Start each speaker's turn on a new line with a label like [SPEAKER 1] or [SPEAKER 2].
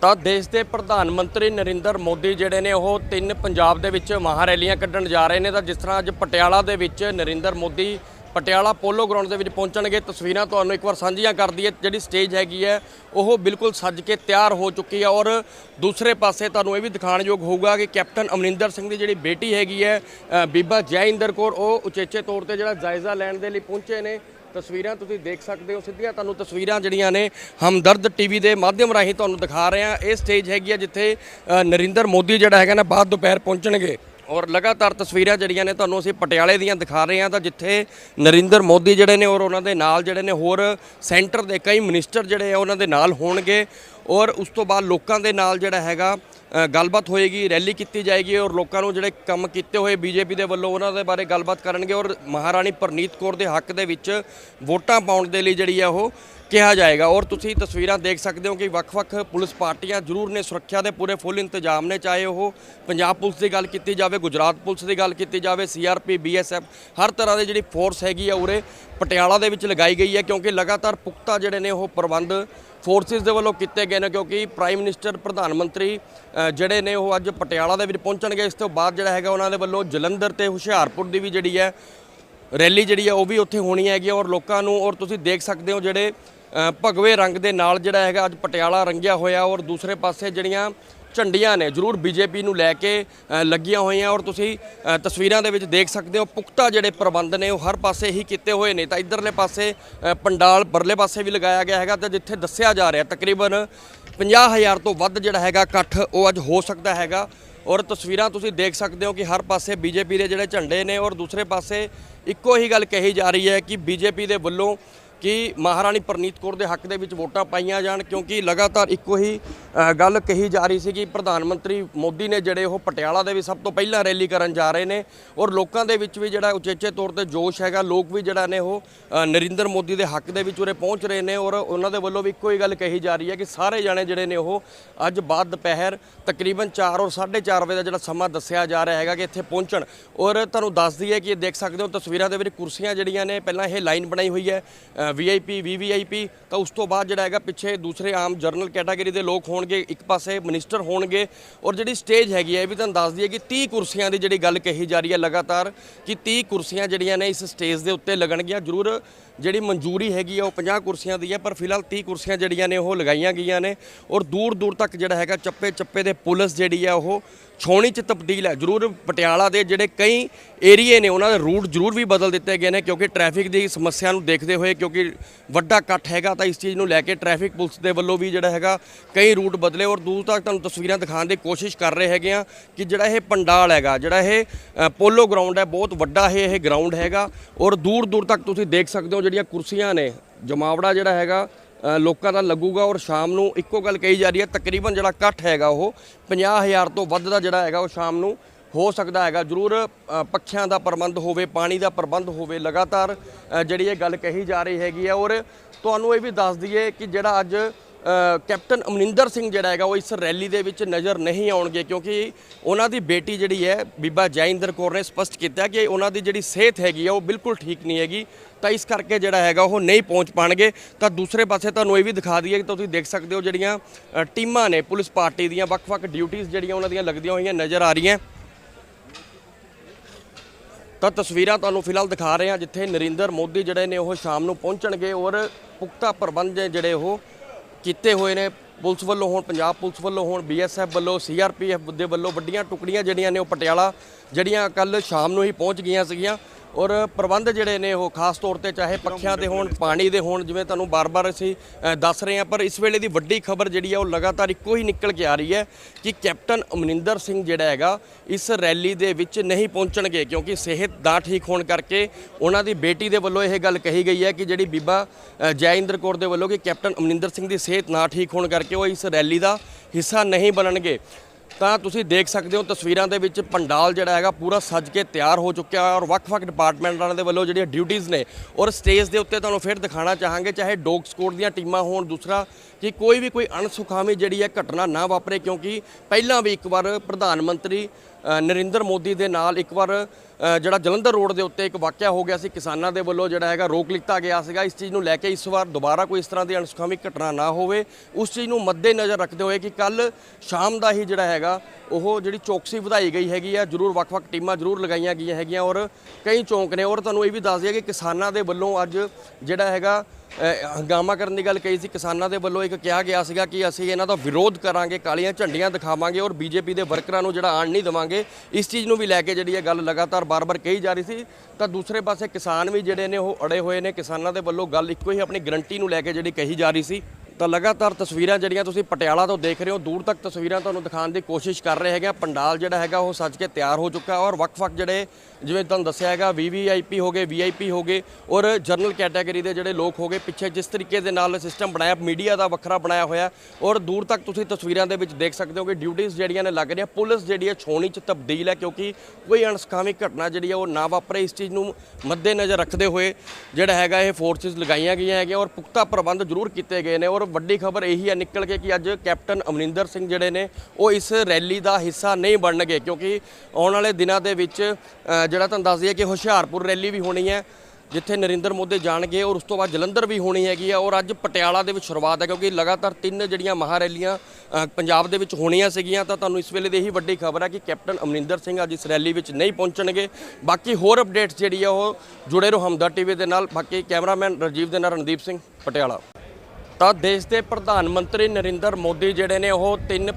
[SPEAKER 1] ਤਾਂ ਦੇਸ਼ ਦੇ ਪ੍ਰਧਾਨ ਮੰਤਰੀ ਨਰਿੰਦਰ ਮੋਦੀ ਜਿਹੜੇ ਨੇ ਉਹ ਤਿੰਨ ਪੰਜਾਬ ਦੇ ਵਿੱਚ ਮਹਾ ਰੈਲੀਆਂ ਕੱਢਣ ਜਾ ਰਹੇ ਨੇ ਤਾਂ ਜਿਸ ਤਰ੍ਹਾਂ ਅੱਜ ਪਟਿਆਲਾ ਦੇ ਵਿੱਚ ਨਰਿੰਦਰ ਮੋਦੀ ਪਟਿਆਲਾ ਪੋਲੋ ਗਰਾਊਂਡ ਦੇ ਵਿੱਚ ਪਹੁੰਚਣਗੇ ਤਸਵੀਰਾਂ ਤੁਹਾਨੂੰ ਇੱਕ ਵਾਰ ਸਾਂਝੀਆਂ ਕਰ ਦਈਏ ਜਿਹੜੀ ਸਟੇਜ ਹੈਗੀ ਹੈ ਉਹ ਬਿਲਕੁਲ ਸੱਜ ਕੇ ਤਿਆਰ ਹੋ ਚੁੱਕੀ ਹੈ ਔਰ ਦੂਸਰੇ ਪਾਸੇ ਤੁਹਾਨੂੰ ਇਹ ਵੀ ਦਿਖਾਣਯੋਗ ਹੋਊਗਾ ਕਿ ਕੈਪਟਨ ਅਮਰਿੰਦਰ ਸਿੰਘ ਦੀ ਜਿਹੜੀ ਬੇਟੀ ਹੈਗੀ ਹੈ ਅ, ਬੀਬਾ ਜੈਇੰਦਰ ਕੌਰ ਉਹ ਉਚੇਚੇ ਤੌਰ ਤੇ ਜਿਹੜਾ ਜਾਇਜ਼ਾ ਲੈਣ ਦੇ ਲਈ ਪਹੁੰਚੇ ਨੇ। ਤਸਵੀਰਾਂ ਤੁਸੀਂ ਦੇਖ ਸਕਦੇ ਹੋ, ਸਿੱਧੀਆਂ ਤੁਹਾਨੂੰ ਤਸਵੀਰਾਂ ਜਿਹੜੀਆਂ ਨੇ ਹਮਦਰਦ ਟੀਵੀ ਦੇ ਮਾਧਿਅਮ ਰਾਹੀਂ ਤੁਹਾਨੂੰ ਦਿਖਾ ਰਹੇ ਹਾਂ। ਇਹ ਸਟੇਜ ਹੈਗੀ ਆ ਜਿੱਥੇ ਨਰਿੰਦਰ ਮੋਦੀ ਜਿਹੜਾ ਹੈਗਾ ਨਾ, ਬਾਅਦ ਦੁਪਹਿਰ ਪਹੁੰਚਣਗੇ। ਔਰ ਲਗਾਤਾਰ ਤਸਵੀਰਾਂ ਜਿਹੜੀਆਂ ਨੇ ਤੁਹਾਨੂੰ ਅਸੀਂ ਪਟਿਆਲੇ ਦੀਆਂ ਦਿਖਾ ਰਹੇ ਹਾਂ ਤਾਂ ਜਿੱਥੇ ਨਰਿੰਦਰ ਮੋਦੀ ਜਿਹੜੇ ਨੇ ਔਰ ਉਹਨਾਂ ਦੇ ਨਾਲ ਜਿਹੜੇ ਨੇ ਹੋਰ ਸੈਂਟਰ ਦੇ ਕਈ ਮਿਨਿਸਟਰ ਜਿਹੜੇ ਆ ਉਹਨਾਂ ਦੇ ਨਾਲ ਹੋਣਗੇ। ਔਰ ਉਸ ਤੋਂ ਬਾਅਦ ਲੋਕਾਂ ਦੇ ਨਾਲ ਜਿਹੜਾ ਹੈਗਾ ਗੱਲਬਾਤ ਹੋਏਗੀ, ਰੈਲੀ ਕੀਤੀ ਜਾਏਗੀ ਔਰ ਲੋਕਾਂ ਨੂੰ ਜਿਹੜੇ ਕੰਮ ਕੀਤੇ ਹੋਏ ਬੀਜੇਪੀ ਦੇ ਵੱਲੋਂ ਉਹਨਾਂ ਦੇ ਬਾਰੇ ਗੱਲਬਾਤ ਕਰਨਗੇ ਔਰ ਮਹਾਰਾਣੀ ਪਰਨੀਤ ਕੌਰ ਦੇ ਹੱਕ ਦੇ ਵਿੱਚ ਵੋਟਾਂ ਪਾਉਣ ਦੇ ਲਈ ਜਿਹੜੀ ਆ ਉਹ ਕਿਹਾ ਜਾਏਗਾ। ਔਰ ਤੁਸੀਂ ਤਸਵੀਰਾਂ ਦੇਖ ਸਕਦੇ ਹੋ ਕਿ ਵੱਖ-ਵੱਖ ਪੁਲਿਸ ਪਾਰਟੀਆਂ ਜ਼ਰੂਰ ਨੇ ਸੁਰੱਖਿਆ ਦੇ ਪੂਰੇ ਫੁੱਲ ਇੰਤਜ਼ਾਮ ਨੇ, ਚਾਹੇ ਉਹ ਪੰਜਾਬ ਪੁਲਿਸ ਦੀ ਗੱਲ ਕੀਤੀ ਜਾਵੇ, ਗੁਜਰਾਤ ਪੁਲਿਸ ਦੀ ਗੱਲ ਕੀਤੀ ਜਾਵੇ ਸੀਆਰਪੀ ਬੀਐਸਐਫ ਹਰ ਤਰ੍ਹਾਂ ਦੀ ਜਿਹੜੀ ਫੋਰਸ ਹੈਗੀ ਆ ਉਰੇ ਪਟਿਆਲਾ ਦੇ ਵਿੱਚ ਲਗਾਈ ਗਈ ਹੈ, ਕਿਉਂਕਿ ਲਗਾਤਾਰ ਪੁਖਤਾ ਜਿਹੜੇ ਨੇ ਉਹ ਪ੍ਰਬੰਧ ਫੋਰਸਿਸ ਦੇ ਵੱਲੋਂ ਕੀਤੇ ਗਏ ਨੇ, ਕਿਉਂਕਿ ਪ੍ਰਾਈਮ ਮਿਨਿਸਟਰ ਪ੍ਰਧਾਨ ਮੰਤਰੀ ਜਿਹੜੇ ਨੇ ਉਹ ਅੱਜ ਪਟਿਆਲਾ ਦੇ ਵਿੱਚ ਪਹੁੰਚਣਗੇ। ਇਸ ਤੋਂ ਬਾਅਦ ਜਿਹੜਾ ਹੈਗਾ ਉਹਨਾਂ ਦੇ ਵੱਲੋਂ ਜਲੰਧਰ ਤੇ ਹੁਸ਼ਿਆਰਪੁਰ ਦੀ ਵੀ ਜਿਹੜੀ ਹੈ ਰੈਲੀ ਜਿਹੜੀ ਹੈ ਉਹ ਵੀ ਉੱਥੇ ਹੋਣੀ ਹੈਗੀ ਔਰ ਲੋਕਾਂ ਨੂੰ, ਔਰ ਤੁਸੀਂ ਦੇਖ ਸਕਦੇ ਹੋ ਜਿਹੜੇ ਭਗਵੇ ਰੰਗ ਦੇ ਨਾਲ ਜਿਹੜਾ ਹੈਗਾ ਅੱਜ ਪਟਿਆਲਾ ਰੰਗਿਆ ਹੋਇਆ ਔਰ ਦੂਸਰੇ ਪਾਸੇ ਜਿਹੜੀਆਂ ਝੰਡੀਆਂ ਨੇ, ਜ਼ਰੂਰ ਬੀਜੇਪੀ ਨੂੰ ਲੈ ਕੇ ਲੱਗੀਆਂ ਹੋਈਆਂ ਔਰ ਤੁਸੀਂ ਤਸਵੀਰਾਂ ਦੇ ਵਿੱਚ ਦੇਖ ਸਕਦੇ ਹੋ, ਪੁਖਤਾ ਜਿਹੜੇ ਪ੍ਰਬੰਧ ਨੇ ਉਹ ਹਰ ਪਾਸੇ ਹੀ ਕੀਤੇ ਹੋਏ ਨੇ। ਤਾਂ ਇਧਰਲੇ ਪਾਸੇ ਪੰਡਾਲ, ਪਰਲੇ ਪਾਸੇ ਵੀ ਲਗਾਇਆ ਗਿਆ ਹੈਗਾ ਤੇ ਜਿੱਥੇ ਦੱਸਿਆ ਜਾ ਰਿਹਾ ਤਕਰੀਬਨ 50000 ਤੋਂ ਵੱਧ ਜਿਹੜਾ ਹੈਗਾ ਇਕੱਠ ਉਹ ਅੱਜ ਹੋ ਸਕਦਾ ਹੈਗਾ ਔਰ ਤਸਵੀਰਾਂ ਤੁਸੀਂ ਦੇਖ ਸਕਦੇ ਹੋ ਕਿ ਹਰ ਪਾਸੇ ਬੀਜੇਪੀ ਦੇ ਜਿਹੜੇ ਝੰਡੇ ਨੇ ਔਰ ਦੂਸਰੇ ਪਾਸੇ ਇੱਕੋ ਹੀ ਗੱਲ ਕਹੀ ਜਾ ਰਹੀ ਹੈ ਕਿ ਬੀਜੇਪੀ ਦੇ ਵੱਲੋਂ ਕਿ ਮਹਾਰਾਣੀ ਪ੍ਰਨੀਤ ਕੌਰ ਦੇ ਹੱਕ ਦੇ ਵਿੱਚ ਵੋਟਾਂ ਪਾਈਆਂ ਜਾਣ, ਕਿਉਂਕਿ ਲਗਾਤਾਰ ਇੱਕੋ ਹੀ ਗੱਲ ਕਹੀ ਜਾ ਰਹੀ ਸੀ ਕਿ ਪ੍ਰਧਾਨ ਮੰਤਰੀ ਮੋਦੀ ਨੇ ਜਿਹੜੇ ਉਹ ਪਟਿਆਲਾ ਦੇ ਵਿੱਚ ਸਭ ਤੋਂ ਪਹਿਲਾਂ ਰੈਲੀ ਕਰਨ ਜਾ ਰਹੇ ਨੇ ਔਰ ਲੋਕਾਂ ਦੇ ਵਿੱਚ ਵੀ ਜਿਹੜਾ ਉਚੇਚੇ ਤੌਰ ਤੇ ਜੋਸ਼ ਹੈਗਾ, ਲੋਕ ਵੀ ਜਿਹੜਾ ਨੇ ਉਹ ਨਰਿੰਦਰ ਮੋਦੀ ਦੇ ਹੱਕ ਦੇ ਵਿੱਚ ਉਰੇ ਪਹੁੰਚ ਰਹੇ ਨੇ ਔਰ ਉਹਨਾਂ ਦੇ ਵੱਲੋਂ ਵੀ ਇੱਕੋ ਹੀ ਗੱਲ ਕਹੀ ਜਾ ਰਹੀ ਹੈ ਕਿ ਸਾਰੇ ਜਾਣੇ ਜਿਹੜੇ ਨੇ ਉਹ ਅੱਜ ਬਾਅਦ ਦੁਪਹਿਰ ਤਕਰੀਬਨ 4 ਔਰ 4:30 ਵਜੇ ਦਾ ਜਿਹੜਾ ਸਮਾਂ ਦੱਸਿਆ ਜਾ ਰਿਹਾ ਹੈਗਾ ਕਿ ਇੱਥੇ ਪਹੁੰਚਣ ਔਰ ਤੁਹਾਨੂੰ ਦੱਸ ਦਈਏ ਕਿ ਇਹ ਦੇਖ ਸਕਦੇ ਹੋ ਤਸਵੀਰਾਂ ਦੇ ਵਿੱਚ ਕੁਰਸੀਆਂ ਜਿਹੜੀਆਂ ਨੇ, ਪਹਿਲਾਂ ਇਹ ਲਾਈਨ ਬਣਾਈ ਹੋਈ ਹੈ ਵੀਆਈਪੀ ਵੀਵੀਆਈਪੀ ਤਾਂ ਉਸ ਤੋਂ ਬਾਅਦ ਜਿਹੜਾ ਹੈਗਾ ਪਿੱਛੇ ਦੂਸਰੇ ਆਮ ਜਰਨਲ ਕੈਟਾਗਰੀ ਦੇ ਲੋਕ ਹੋਣਗੇ, ਇੱਕ ਪਾਸੇ ਮਿਨਿਸਟਰ ਹੋਣਗੇ ਔਰ ਜਿਹੜੀ ਸਟੇਜ ਹੈਗੀ ਹੈ ਇਹ ਵੀ ਤੁਹਾਨੂੰ ਦੱਸ ਦਈਏ ਕਿ 30 ਕੁਰਸੀਆਂ ਦੀ ਜਿਹੜੀ ਗੱਲ ਕਹੀ ਜਾ ਰਹੀ ਹੈ ਲਗਾਤਾਰ, ਕਿ 30 ਕੁਰਸੀਆਂ ਜਿਹੜੀਆਂ ਨੇ ਇਸ ਸਟੇਜ ਦੇ ਉੱਤੇ ਲੱਗਣਗੀਆਂ। ਜ਼ਰੂਰ ਜਿਹੜੀ ਮਨਜ਼ੂਰੀ ਹੈਗੀ ਆ, ਉਹ 50 ਕੁਰਸੀਆਂ ਦੀ ਹੈ ਪਰ ਫਿਲਹਾਲ 30 ਕੁਰਸੀਆਂ ਜਿਹੜੀਆਂ ਨੇ ਉਹ ਲਗਾਈਆਂ ਗਈਆਂ ਨੇ ਔਰ ਦੂਰ ਦੂਰ ਤੱਕ ਜਿਹੜਾ ਹੈਗਾ ਚੱਪੇ ਚੱਪੇ ਦੇ ਪੁਲਿਸ ਜਿਹੜੀ ਹੈ ਉਹ ਛੋਣੀ ਚ ਤਬਦੀਲ ਹੈ ਜ਼ਰੂਰ ਪਟਿਆਲਾ ਦੇ ਜਿਹੜੇ ਕਈ ਏਰੀਏ ਨੇ ਉਹਨਾਂ ਦੇ ਰੂਟ ਜ਼ਰੂਰ ਵੀ ਬਦਲ ਦਿੱਤੇ ਗਏ ਨੇ ਕਿਉਂਕਿ ਟ੍ਰੈਫਿਕ ਦੀ ਸਮੱਸਿਆ ਨੂੰ ਦੇਖਦੇ ਹੋਏ ਕਿਉਂਕਿ ਵੱਡਾ ਇਕੱਠ ਹੈਗਾ ਤਾਂ ਇਸ ਚੀਜ਼ ਨੂੰ ਲੈ ਕੇ ਟ੍ਰੈਫਿਕ ਪੁਲਿਸ ਦੇ ਵੱਲੋਂ ਵੀ ਜਿਹੜਾ ਹੈਗਾ ਕਈ ਰੂਟ ਬਦਲੇ ਔਰ ਦੂਰ ਤੱਕ ਤੁਹਾਨੂੰ ਤਸਵੀਰਾਂ ਦਿਖਾਉਣ ਦੀ ਕੋਸ਼ਿਸ਼ ਕਰ ਰਹੇ ਹੈਗੇ ਆ ਕਿ ਜਿਹੜਾ ਇਹ ਪੰਡਾਲ ਹੈਗਾ, ਜਿਹੜਾ ਇਹ ਪੋਲੋ ਗਰਾਊਂਡ ਹੈ, ਬਹੁਤ ਵੱਡਾ ਇਹ ਇਹ ਗਰਾਊਂਡ ਹੈਗਾ ਔਰ ਦੂਰ ਦੂਰ ਤੱਕ ਤੁਸੀਂ ਦੇਖ ਸਕਦੇ ਹੋ ਜਿਹੜੀਆਂ ਕੁਰਸੀਆਂ ਨੇ, ਜਮਾਵੜਾ ਜਿਹੜਾ ਹੈਗਾ ਲੋਕਾਂ ਦਾ ਲੱਗੂਗਾ ਔਰ ਸ਼ਾਮ ਨੂੰ ਇੱਕੋ ਗੱਲ ਕਹੀ ਜਾ ਰਹੀ ਹੈ ਤਕਰੀਬਨ ਜਿਹੜਾ ਇਕੱਠ ਹੈਗਾ ਉਹ 50000 ਤੋਂ ਵੱਧ ਦਾ ਜਿਹੜਾ ਹੈਗਾ ਉਹ ਸ਼ਾਮ ਨੂੰ ਹੋ ਸਕਦਾ ਹੈਗਾ। ਜ਼ਰੂਰ ਪੱਖਿਆਂ ਦਾ ਪ੍ਰਬੰਧ ਹੋਵੇ, ਪਾਣੀ ਦਾ ਪ੍ਰਬੰਧ ਹੋਵੇ, ਲਗਾਤਾਰ ਜਿਹੜੀ ਇਹ ਗੱਲ ਕਹੀ ਜਾ ਰਹੀ ਹੈਗੀ ਹੈ। ਔਰ ਤੁਹਾਨੂੰ ਇਹ ਵੀ ਦੱਸ ਦਈਏ ਕਿ ਜਿਹੜਾ ਅੱਜ ਕੈਪਟਨ ਅਮਰਿੰਦਰ ਸਿੰਘ ਜਿਹੜਾ ਹੈਗਾ, ਉਹ ਇਸ ਰੈਲੀ ਦੇ ਵਿੱਚ ਨਜ਼ਰ ਨਹੀਂ ਆਉਣਗੇ, ਕਿਉਂਕਿ ਉਹਨਾਂ ਦੀ ਬੇਟੀ ਜਿਹੜੀ ਹੈ, ਬੀਬਾ ਜੈਇੰਦਰ ਕੌਰ ਨੇ ਸਪਸ਼ਟ ਕੀਤਾ ਕਿ ਉਹਨਾਂ ਦੀ ਜਿਹੜੀ ਸਿਹਤ ਹੈਗੀ ਆ ਉਹ ਬਿਲਕੁਲ ਠੀਕ ਨਹੀਂ ਹੈਗੀ। ਤਾਂ ਇਸ ਕਰਕੇ ਜਿਹੜਾ ਹੈਗਾ, ਉਹ ਨਹੀਂ ਪਹੁੰਚ ਪਾਣਗੇ। ਤਾਂ ਦੂਸਰੇ ਪਾਸੇ ਤੁਹਾਨੂੰ ਇਹ ਵੀ ਦਿਖਾ ਦਈਏ ਕਿ ਤੁਸੀਂ ਦੇਖ ਸਕਦੇ ਹੋ ਜਿਹੜੀਆਂ ਟੀਮਾਂ ਨੇ ਪੁਲਿਸ ਪਾਰਟੀ ਦੀਆਂ, ਵੱਖ-ਵੱਖ ਡਿਊਟੀਆਂ ਜਿਹੜੀਆਂ ਉਹਨਾਂ ਦੀਆਂ ਲੱਗਦੀਆਂ ਹੋਈਆਂ ਨਜ਼ਰ ਆ ਰਹੀਆਂ। ਤਾਂ ਤਸਵੀਰਾਂ ਤੁਹਾਨੂੰ ਫਿਲਹਾਲ ਦਿਖਾ ਰਹੇ ਹਾਂ, ਜਿੱਥੇ ਨਰਿੰਦਰ ਮੋਦੀ ਜਿਹੜੇ ਨੇ ਉਹ ਸ਼ਾਮ ਨੂੰ ਪਹੁੰਚਣਗੇ ਔਰ ਪੁਖਤਾ ਪ੍ਰਬੰਧ ਜਿਹੜੇ ਉਹ ਕੀਤੇ ਹੋਏ ਨੇ। ਪੁਲਿਸ ਵੱਲੋਂ ਹੋਣ, ਪੰਜਾਬ ਪੁਲਿਸ ਵੱਲੋਂ ਹੋਣ ਬੀਐਸਐਫ ਵੱਲੋਂ ਸੀਆਰਪੀਐਫ ਦੇ ਵੱਲੋਂ ਵੱਡੀਆਂ ਟੁਕੜੀਆਂ ਜਿਹੜੀਆਂ ਨੇ ਉਹ ਪਟਿਆਲਾ, ਜਿਹੜੀਆਂ ਕੱਲ ਸ਼ਾਮ ਨੂੰ ਹੀ ਪਹੁੰਚ ਗਈਆਂ ਸੀਗੀਆਂ। ਔਰ ਪ੍ਰਬੰਧ ਜਿਹੜੇ ਨੇ ਉਹ ਖਾਸ ਤੌਰ ਤੇ ਚਾਹੇ ਪੱਖਿਆਂ ਦੇ ਹੋਣ ਪਾਣੀ ਦੇ ਹੋਣ ਜਿਵੇਂ ਤੁਹਾਨੂੰ ਬਾਰ-ਬਾਰ ਅਸੀਂ ਦੱਸ ਰਹੇ ਹਾਂ ਪਰ ਇਸ ਵੇਲੇ ਦੀ ਵੱਡੀ ਖਬਰ ਜਿਹੜੀ ਆ ਉਹ ਲਗਾਤਾਰ ਇੱਕੋ ਹੀ ਨਿਕਲ ਕੇ ਆ ਰਹੀ ਹੈ ਕਿ ਕੈਪਟਨ ਅਮਰਿੰਦਰ ਸਿੰਘ ਜਿਹੜਾ ਹੈਗਾ ਇਸ ਰੈਲੀ ਦੇ ਵਿੱਚ ਨਹੀਂ ਪਹੁੰਚਣਗੇ ਕਿਉਂਕਿ ਸਿਹਤ ਨਾ ਠੀਕ ਹੋਣ ਕਰਕੇ ਉਹਨਾਂ ਦੀ ਬੇਟੀ ਦੇ ਵੱਲੋਂ ਇਹ ਗੱਲ ਕਹੀ ਗਈ ਹੈ ਕਿ ਜਿਹੜੀ ਬੀਬਾ ਅ, ਜੈਇੰਦਰ ਕੌਰ ਦੇ ਵੱਲੋਂ ਕਿ ਕੈਪਟਨ ਅਮਰਿੰਦਰ ਸਿੰਘ ਦੀ ਸਿਹਤ ਨਾ ਠੀਕ ਹੋਣ ਕਰਕੇ ਉਹ ਇਸ ਰੈਲੀ ਦਾ ਹਿੱਸਾ ਨਹੀਂ ਬਣਨਗੇ। ਤਾਂ ਤੁਸੀਂ ਦੇਖ ਸਕਦੇ ਹੋ ਤਸਵੀਰਾਂ ਦੇ ਵਿੱਚ ਪੰਡਾਲ ਜਿਹੜਾ ਹੈਗਾ ਪੂਰਾ ਸੱਜ ਕੇ ਤਿਆਰ ਹੋ ਚੁੱਕਿਆ ਹੈ ਔਰ ਵੱਖ-ਵੱਖ ਡਿਪਾਰਟਮੈਂਟਾਂ ਦੇ ਵੱਲੋਂ ਜਿਹੜੀਆਂ ਡਿਊਟੀਆਂ ਨੇ ਔਰ ਸਟੇਜ ਦੇ ਉੱਤੇ ਤੁਹਾਨੂੰ ਫਿਰ ਦਿਖਾਣਾ ਚਾਹਾਂਗੇ, ਚਾਹੇ ਡੌਗ ਸਕੋਡ ਦੀਆਂ ਟੀਮਾਂ ਹੋਣ, ਦੂਸਰਾ ਕਿ ਕੋਈ ਵੀ ਕੋਈ ਅਣਸੁਖਾਵੀ ਜਿਹੜੀ ਹੈ ਘਟਨਾ ਨਾ ਵਾਪਰੇ ਕਿਉਂਕਿ ਪਹਿਲਾਂ ਵੀ ਇੱਕ ਵਾਰ ਪ੍ਰਧਾਨ ਮੰਤਰੀ ਨਰਿੰਦਰ ਮੋਦੀ ਦੇ ਨਾਲ ਇੱਕ ਵਾਰ ਜਿਹੜਾ ਜਲੰਧਰ ਰੋਡ ਦੇ ਉੱਤੇ ਇੱਕ ਵਾਕਿਆ ਹੋ ਗਿਆ ਸੀ ਕਿਸਾਨਾਂ ਦੇ ਵੱਲੋਂ ਜਿਹੜਾ ਹੈਗਾ ਰੋਕ ਲਿੱਤਾ ਗਿਆ ਸੀਗਾ। ਇਸ ਚੀਜ਼ ਨੂੰ ਲੈ ਕੇ ਇਸ ਵਾਰ ਦੁਬਾਰਾ ਕੋਈ ਇਸ ਤਰ੍ਹਾਂ ਦੀ ਅਣਸੁਖਾਵੀ ਘਟਨਾ ਨਾ ਹੋਵੇ। ਉਸ ਚੀਜ਼ ਨੂੰ ਮੱਦੇ ਨਜ਼ਰ ਰੱਖਦੇ ਹੋਏ ਕਿ ਕੱਲ ਸ਼ਾਮ ਦਾ ਹੀ ਜਿਹੜਾ ਹੈਗਾ, ਉਹ ਜਿਹੜੀ ਚੌਕਸੀ ਵਧਾਈ ਗਈ ਹੈਗੀ ਆ। ਜ਼ਰੂਰ ਵੱਖ-ਵੱਖ ਟੀਮਾਂ ਜ਼ਰੂਰ ਲਗਾਈਆਂ ਗਈਆਂ ਹੈਗੀਆਂ ਔਰ ਕਈ ਚੌਂਕ ਨੇ। ਔਰ ਤੁਹਾਨੂੰ ਇਹ ਵੀ ਦੱਸ ਦਈਏ ਕਿ ਕਿਸਾਨਾਂ ਦੇ ਵੱਲੋਂ ਅੱਜ ਜਿਹੜਾ ਹੈਗਾ ਹੰਗਾਮਾ ਕਰਨ ਦੀ ਗੱਲ ਕਹੀ ਸੀ। ਕਿਸਾਨਾਂ ਦੇ ਵੱਲੋਂ ਇੱਕ ਕਿਹਾ ਗਿਆ ਸੀਗਾ ਕਿ ਅਸੀਂ ਇਹਨਾਂ ਦਾ ਵਿਰੋਧ ਕਰਾਂਗੇ, ਕਾਲੀਆਂ ਝੰਡੀਆਂ ਦਿਖਾਵਾਂਗੇ ਔਰ ਬੀਜੇਪੀ ਦੇ ਵਰਕਰਾਂ ਨੂੰ ਜਿਹੜਾ ਆਣ ਨਹੀਂ ਦੇਵਾਂਗੇ, ਇਸ ਚੀਜ਼ ਨੂੰ ਵੀ ਲੈ ਕੇ ਜਿਹੜੀ ਇਹ ਗੱਲ ਲਗਾਤਾਰ ਬਾਰ-ਬਾਰ ਕਹੀ ਜਾ ਰਹੀ ਸੀ। ਤਾਂ ਦੂਸਰੇ ਪਾਸੇ ਕਿਸਾਨ ਵੀ ਜਿਹੜੇ ਨੇ ਉਹ ਅੜੇ ਹੋਏ ਨੇ। ਕਿਸਾਨਾਂ ਦੇ ਵੱਲੋਂ ਗੱਲ ਇੱਕੋ ਹੀ ਆਪਣੀ ਗਰੰਟੀ ਨੂੰ ਲੈ ਕੇ ਜਿਹੜੀ ਕਹੀ ਜਾ ਰਹੀ ਸੀ। ਤਾਂ ਲਗਾਤਾਰ ਤਸਵੀਰਾਂ ਜਿਹੜੀਆਂ ਤੁਸੀਂ ਪਟਿਆਲਾ ਤੋਂ ਦੇਖ ਰਹੇ ਹੋ, ਦੂਰ ਤੱਕ ਤਸਵੀਰਾਂ ਤੁਹਾਨੂੰ ਦਿਖਾਉਣ ਦੀ ਕੋਸ਼ਿਸ਼ ਕਰ ਰਹੇ ਹੈਗੇ ਆ। ਪੰਡਾਲ ਜਿਹੜਾ ਹੈਗਾ ਉਹ ਸੱਜ ਕੇ ਤਿਆਰ ਹੋ ਚੁੱਕਾ ਔਰ ਵੱਖ-ਵੱਖ ਜਿਹੜੇ ਜਿਵੇਂ ਤੁਹਾਨੂੰ ਦੱਸਿਆ ਹੈਗਾ ਵੀਵੀਆਈਪੀ ਹੋ ਗਏ ਵੀਆਈਪੀ ਹੋ ਗਏ ਔਰ ਜਨਰਲ ਕੈਟਾਗਰੀ ਦੇ ਜਿਹੜੇ ਲੋਕ ਹੋ ਗਏ, ਪਿੱਛੇ ਜਿਸ ਤਰੀਕੇ ਦੇ ਨਾਲ ਸਿਸਟਮ ਬਣਾਇਆ ਮੀਡੀਆ ਦਾ ਵੱਖਰਾ ਬਣਾਇਆ ਹੋਇਆ ਔਰ ਦੂਰ ਤੱਕ ਤੁਸੀਂ ਤਸਵੀਰਾਂ ਦੇ ਵਿੱਚ ਦੇਖ ਸਕਦੇ ਹੋ ਕਿ ਡਿਊਟੀਆਂ ਜਿਹੜੀਆਂ ਨੇ ਲੱਗ ਰਹੀਆਂ, ਪੁਲਿਸ ਜਿਹੜੀ ਹੈ ਛੋਣੀ ਚ ਤਬਦੀਲ ਹੈ ਕਿਉਂਕਿ ਕੋਈ ਅਣਸਖਾਵੀ ਘਟਨਾ ਜਿਹੜੀ ਹੈ ਉਹ ਨਾ ਵਾਪਰੇ, ਇਸ ਚੀਜ਼ ਨੂੰ ਮੱਦੇ ਨਜ਼ਰ ਰੱਖਦੇ ਹੋਏ ਜਿਹੜਾ ਹੈਗਾ ਇਹ ਫੋਰਸਿਸ ਲਗਾਈਆਂ ਗਈਆਂ ਹੈਗੀਆਂ ਔਰ ਪੁਖਤਾ ਪ੍ਰਬੰਧ ਜ਼ਰੂਰ ਕੀਤੇ ਗਏ ਨੇ ਔਰ ਵੱਡੀ ਖਬਰ ਇਹੀ ਹੈ ਨਿਕਲ ਕੇ ਕਿ ਅੱਜ ਕੈਪਟਨ ਅਮਰਿੰਦਰ ਸਿੰਘ ਜਿਹੜੇ ਨੇ, ਉਹ ਇਸ ਰੈਲੀ ਦਾ ਹਿੱਸਾ ਨਹੀਂ ਬਣਨਗੇ, ਕਿਉਂਕਿ ਆਉਣ ਵਾਲੇ ਦਿਨਾਂ ਦੇ ਵਿੱਚ ਜਿਹੜਾ ਤੁਹਾਨੂੰ ਦੱਸ ਦਈਏ ਕਿ ਹੁਸ਼ਿਆਰਪੁਰ ਰੈਲੀ ਵੀ ਹੋਣੀ ਹੈ, ਜਿੱਥੇ ਨਰਿੰਦਰ ਮੋਦੀ ਜਾਣਗੇ ਔਰ ਉਸ ਤੋਂ ਬਾਅਦ ਜਲੰਧਰ ਵੀ ਹੋਣੀ ਹੈਗੀ ਆ, ਔਰ ਅੱਜ ਪਟਿਆਲਾ ਦੇ ਵਿੱਚ ਸ਼ੁਰੂਆਤ ਹੈ, ਕਿਉਂਕਿ ਲਗਾਤਾਰ ਤਿੰਨ ਜਿਹੜੀਆਂ ਮਹਾ ਰੈਲੀਆਂ ਪੰਜਾਬ ਦੇ ਵਿੱਚ ਹੋਣੀਆਂ ਸੀਗੀਆਂ, ਤਾਂ ਤੁਹਾਨੂੰ ਇਸ ਵੇਲੇ ਦੀ ਇਹੀ ਵੱਡੀ ਖਬਰ ਹੈ ਕਿ ਕੈਪਟਨ ਅਮਰਿੰਦਰ ਸਿੰਘ ਅੱਜ ਇਸ ਰੈਲੀ ਵਿੱਚ ਨਹੀਂ ਪਹੁੰਚਣਗੇ। ਬਾਕੀ ਹੋਰ ਅਪਡੇਟਸ ਜਿਹੜੀ ਆ, ਉਹ ਜੁੜੇ ਰਹੋ ਹਮਦਰ ਟੀਵੀ ਦੇ ਨਾਲ। ਬਾਕੀ ਕੈਮਰਾਮੈਨ ਰਾਜੀਵ ਦੇ ਨਾਲ ਰਣਦੀਪ ਸਿੰਘ, ਪਟਿਆਲਾ। ਤਾਂ ਦੇਸ਼ ਦੇ ਪ੍ਰਧਾਨ ਮੰਤਰੀ ਨਰਿੰਦਰ ਮੋਦੀ ਜਿਹੜੇ ਨੇ ਉਹ ਤਿੰਨ